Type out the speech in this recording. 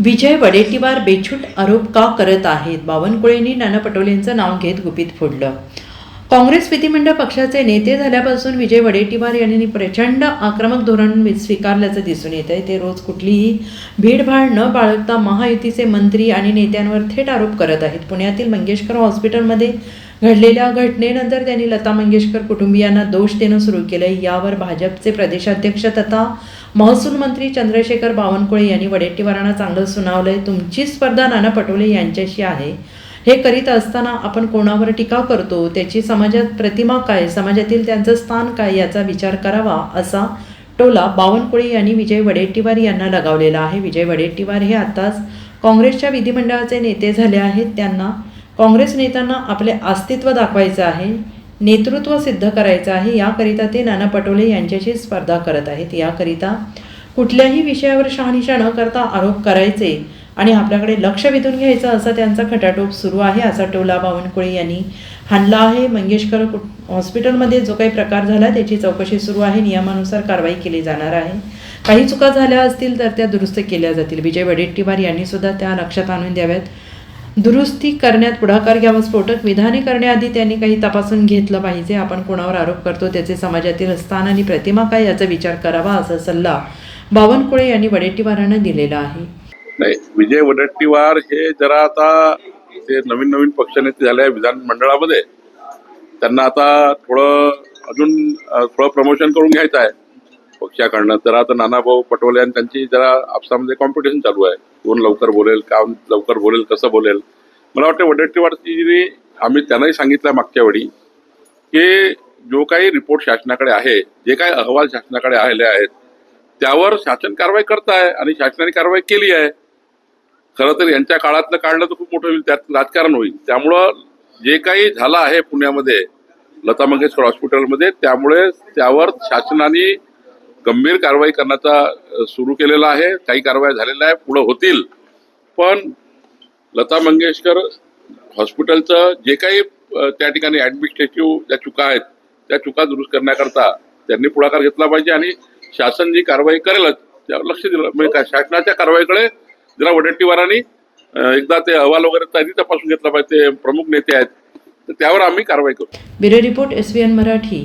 विजय वडेट्टीवार बेछूट आरोप का करत आहेत? बावनकुळेंनी नाना पटोलेंचं नाव घेत गुपित फोडलं. काँग्रेस विधिमंडळ पक्षाचे नेते झाल्यापासून विजय वडेट्टीवार यांनी प्रचंड आक्रमक धोरण स्वीकारल्याचं दिसून येत आहे ते रोज कुठलीही भीडभाड न बाळगता महायुतीचे मंत्री आणि नेत्यांवर थेट आरोप करत आहेत. पुण्यातील मंगेशकर हॉस्पिटलमध्ये घडलेल्या घटनेनंतर त्यांनी लता मंगेशकर कुटुंबियांना दोष देणं सुरू केलं यावर भाजपचे प्रदेशाध्यक्ष तथा महसूल मंत्री चंद्रशेखर बावनकुळे यांनी वडेट्टीवारांना चांगलं सुनावलंय. तुमची स्पर्धा नाना पटोले यांच्याशी आहे. हे करीत असताना आपण कोणावर टीका करतो? त्याची समाजात प्रतिमा काय? समाजातील त्यांचं स्थान काय? याचा विचार करावा असा टोला बावनकुळे यांनी विजय वडेट्टीवार यांना लगावलेला आहे. विजय वडेट्टीवार हे आताच काँग्रेसच्या विधिमंडळाचे नेते झाले आहेत. त्यांना काँग्रेस नेत्यांना आपले अस्तित्व दाखवायचं आहे नेतृत्व सिद्ध करायचं आहे. याकरिता ते नाना पटोले यांच्याशी स्पर्धा करत आहेत. याकरिता कुठल्याही विषयावर शहानिशा न करता आरोप करायचे. आणि आपल्याकडे लक्ष वेधून घ्यायचं असा त्यांचा खटाटोप सुरू आहे असा टोला बावनकुळे यांनी हाणला आहे. मंगेशकर कुट- हॉस्पिटलमध्ये जो काही प्रकार झाला त्याची चौकशी सुरू आहे. नियमानुसार कारवाई केली जाणार आहे. काही चुका झाल्या असतील तर त्या दुरुस्त केल्या जातील. विजय वडेट्टीवार यांनी सुद्धा त्या लक्षात आणून द्याव्यात. दुरुस्ती करण्यात पुढाकार घ्यावा स्फोटक विधाने करण्याआधी त्यांनी काही तपासून घेतलं पाहिजे. आपण कोणावर आरोप करतो त्याचे समाजातील स्थान आणि प्रतिमा काय याचा विचार करावा असा सल्ला बावनकुळे यांनी वडेट्टीवारांना दिलेला आहे. नाही विजय वडेट्टीवार हे जरा आता ते नवीन नवीन पक्षनेते झाले आहे विधानमंडळामध्ये त्यांना आता थोडं अजून थोडं प्रमोशन करून घ्यायचं आहे पक्षाकडनं. जरा आता नानाभाऊ पटोले आणि त्यांची जरा आपसामध्ये कॉम्पिटिशन चालू आहे. कोण लवकर बोलेल काम लवकर बोलेल कसं बोलेल. मला वाटतं वडेट्टीवारची आम्ही त्यांनाही सांगितलं मागच्या वेळी की जो काही रिपोर्ट शासनाकडे आहे जे काही अहवाल शासनाकडे आलेले आहेत त्यावर शासन कारवाई करत आहे आणि शासनाने कारवाई केली आहे. खरं तर यांच्या काळातलं काढलं तर खूप मोठं होईल त्यात राजकारण होईल. त्यामुळं जे काही झालं आहे पुण्यामध्ये लता मंगेशकर हॉस्पिटलमध्ये त्यामुळे त्यावर शासनाने गंभीर कारवाई करण्याचा सुरू केलेला आहे. काही कारवाई झालेल्या आहे पुढं होतील. पण लता मंगेशकर हॉस्पिटलचं जे काही त्या ठिकाणी ऍडमिनिस्ट्रेटिव्ह ज्या चुका आहेत त्या चुका दुरुस्त करण्याकरता त्यांनी पुढाकार घेतला पाहिजे आणि शासन जी कारवाई करेलच त्यावर लक्ष दिलं. म्हणजे काय शासनाच्या कारवाईकडे जरा वडेट्टीवारांनी एकदा ते अहवाल वगैरे त्यांनी तपासून घेतला पाहिजे ते प्रमुख नेते आहेत. तर त्यावर आम्ही कारवाई करू. Bureau report S Marathi.